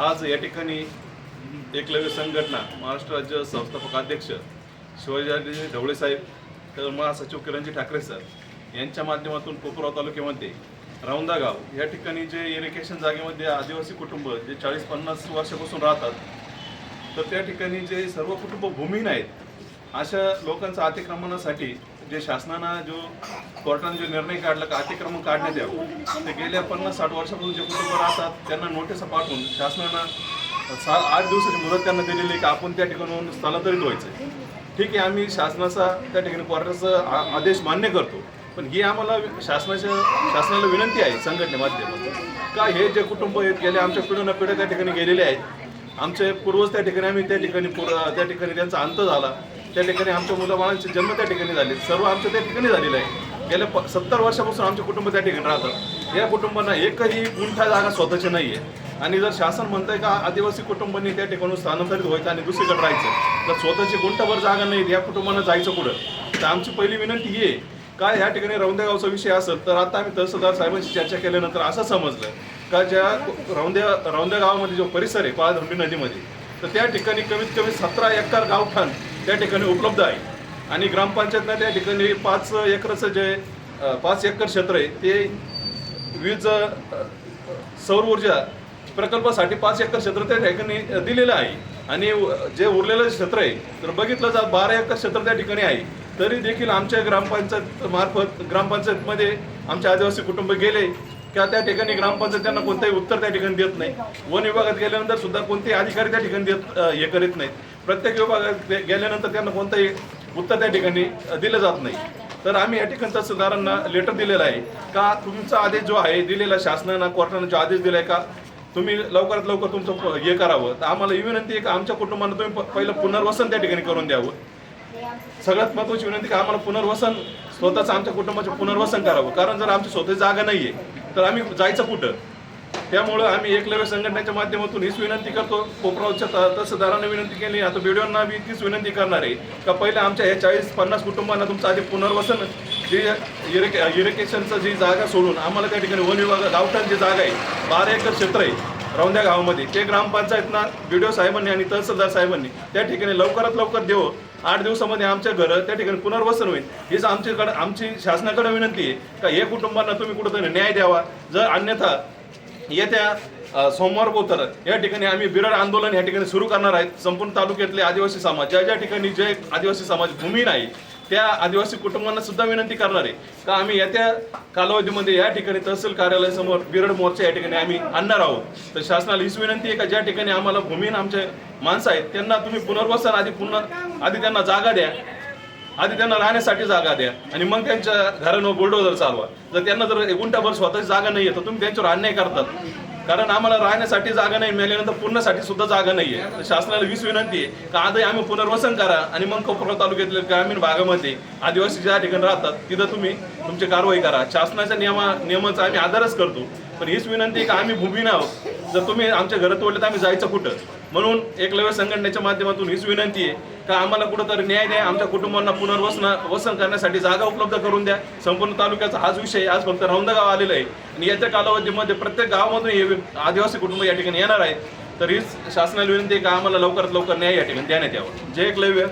आज या ठिकाणी एकलव्य संघटना महाराष्ट्र राज्य संस्थापक अध्यक्ष शिवाजी ढवळे साहेब तर महासचिव किरणजी ठाकरे सर यांच्या माध्यमातून कोपराव तालुक्यामध्ये राऊंदा गाव या ठिकाणी जे इरिगेशन जागेमध्ये आदिवासी कुटुंब जे चाळीस पन्नास वर्षापासून राहतात तर त्या ठिकाणी जे सर्व कुटुंब भूमीहीन आहेत अशा लोकांचं अतिक्रमणासाठी जे शासनानं जो कोर्टाने जो निर्णय काढला का अतिक्रमण काढण्यात यावं ते गेल्या पन्नास साठ वर्षापासून जे कुटुंब राहतात त्यांना नोटीस पाठवून शासनानं सा आठ दिवसाची मुदत त्यांना दिलेली आहे की आपण त्या ठिकाणाहून स्थलांतरित व्हायचं ठीक आहे आम्ही शासनाचा त्या ठिकाणी कोर्टाचा आदेश मान्य करतो पण ही आम्हाला शासनाच्या शासनाला विनंती आहे संघटनेमाध्यमातून का हे जे कुटुंब आहेत गेले आमच्या पिढ्यानं पिढ्या त्या ठिकाणी गेलेले आहेत आमचे पूर्वज त्या ठिकाणी आम्ही त्या ठिकाणी त्या ठिकाणी त्यांचा अंत झाला त्या ठिकाणी आमच्या मुलाबाळांचे जन्म त्या ठिकाणी झाले. सर्व आमच्या त्या ठिकाणी झालेलं आहे. गेल्या प सत्तर वर्षापासून आमचे कुटुंब त्या ठिकाणी राहतात. या कुटुंबांना एकही गुंठा जागा स्वतःची नाही आहे आणि जर शासन म्हणतंय का आदिवासी कुटुंबांनी त्या ठिकाणून स्थानांतरित व्हायचं आणि दुसरीकडे राहायचं तर स्वतःची गुंठाभर जागा नाही या कुटुंबांना जायचं कुठं? तर आमची पहिली विनंती ही आहे. का ह्या ठिकाणी रौंदेगावचा विषय असेल तर आता आम्ही तहसीलदार साहेबांशी चर्चा केल्यानंतर असं समजलं का ज्या रौंद्या रौंद्या गावामध्ये जो परिसर आहे पाळधंबी नदीमध्ये तर त्या ठिकाणी कमीत कमी सतरा एकर गावठाण त्या ठिकाणी उपलब्ध आहे. आणि ग्रामपंचायतनं त्या ठिकाणी पाच एकरचं जे पाच एकर क्षेत्र आहे ते वीज सौर ऊर्जा प्रकल्पासाठी पाच एकर क्षेत्र त्या ठिकाणी दिलेलं आहे. आणि जे उरलेलं क्षेत्र आहे तर बघितलं जात बारा एकर क्षेत्र त्या ठिकाणी आहे. तरी देखील आमच्या ग्रामपंचायत मार्फत ग्रामपंचायतमध्ये आमचे आदिवासी कुटुंब गेले. किंवा त्या ठिकाणी ग्रामपंचायत त्यांना कोणतंही उत्तर त्या ठिकाणी देत नाही. वन विभागात गेल्यानंतर सुद्धा कोणतेही अधिकारी त्या ठिकाणी देत हे करीत नाहीत. प्रत्येक विभागात गेल्यानंतर त्यांना कोणतंही उत्तर त्या ठिकाणी दिलं जात नाही. तर आम्ही या ठिकाणी तहसीलदारांना लेटर दिलेलं आहे. का तुमचा आदेश जो आहे दिलेला शासनानं कोर्टानं जो आदेश दिलाय का तुम्ही लवकरात लवकर तुमचं हे करावं. तर आम्हाला ही विनंती आहे का आमच्या कुटुंबांना तुम्ही प- पहिलं पुनर्वसन त्या ठिकाणी करून द्यावं. सगळ्यात महत्वाची विनंती का आम्हाला पुनर्वसन स्वतःच आमच्या कुटुंबाचं पुनर्वसन करावं. कारण जर आमची स्वतःची जागा नाही आहे तर आम्ही जायचं कुठं? त्यामुळं आम्ही एकलव्य संघटनेच्या माध्यमातून हीच विनंती करतो. कोपरावच्या तहसीलदारांना विनंती केली आता व्हिडिओना बी तीच विनंती करणार आहे. का पहिले आमच्या या चाळीस पन्नास कुटुंबांना तुमचं आधी पुनर्वसन जे इरिके इरिगेशनचं जी जागा सोडून आम्हाला त्या ठिकाणी वन विभाग गावठाण जी जागा आहे बारा एकर क्षेत्र आहे रौंद्या गावामध्ये ते ग्रामपंचायतना व्हिडिओ साहेबांनी आणि तहसीलदार साहेबांनी त्या ठिकाणी लवकरात लवकर देव. आठ दिवसामध्ये आमच्या घरं त्या ठिकाणी पुनर्वसन होईल. हीच आमच्याकडं आमची शासनाकडे विनंती आहे. का हे कुटुंबांना तुम्ही कुठंतरी न्याय द्यावा. जर अन्यथा येत्या सोमवार पोतर या ठिकाणी आम्ही बिरड आंदोलन या ठिकाणी सुरू करणार आहेत. संपूर्ण तालुक्यातले आदिवासी समाज ज्या ज्या ठिकाणी जे आदिवासी समाज भूमी नाही त्या आदिवासी कुटुंबांना सुद्धा विनंती करणार आहे. का आम्ही येत्या कालावधीमध्ये या ठिकाणी तहसील कार्यालयासमोर बिरड मोर्चा या ठिकाणी आम्ही आणणार आहोत. तर शासनाला हीच विनंती आहे का ज्या ठिकाणी आम्हाला भूमीन आमचे माणसं आहेत त्यांना तुम्ही पुनर्वसन आधी पुन्हा आधी त्यांना जागा द्या. आधी त्यांना राहण्यासाठी जागा द्या. आणि मग त्यांच्या घरांवर बुलडोजर चालवा. जर त्यांना जर गुंठाभर स्वतःची जागा नाही आहे तर तुम्ही त्यांच्यावर अन्याय करतात. कारण आम्हाला राहण्यासाठी जागा नाही मिळाल्यानंतर पूर्णसाठी सुद्धा जागा नाही आहे शासनाला वीस विनंती आहे का आधी आम्ही पुनर्वसन करा आणि मग कोपरगाव तालुक्यातील ग्रामीण भागामध्ये आदिवासी ज्या ठिकाणी राहतात तिथं तुम्ही तुमची कारवाई करा. शासनाच्या नियमा नियमाचा आम्ही आदरच करतो. पण हीच विनंती आहे का आम्ही भूमी आहोत. जर तुम्ही आमच्या घरात तोडले तर आम्ही जायचं कुठं? म्हणून एकलव्य संघटनेच्या माध्यमातून हीच विनंती आहे का आम्हाला कुठंतरी न्याय द्या आमच्या कुटुंबांना पुनर्वसन वसन करण्यासाठी जागा उपलब्ध करून द्या. संपूर्ण तालुक्याचा हाच विषय आज फक्त रौंदा गाव आलेला आहे. आणि याच्या कालावधीमध्ये प्रत्येक गावामधून हे आदिवासी कुटुंब या ठिकाणी येणार आहे. तर हीच शासनाला विनंती आहे का आम्हाला लवकरात लवकर न्याय या ठिकाणी देण्यात यावं. जे एकलव्य.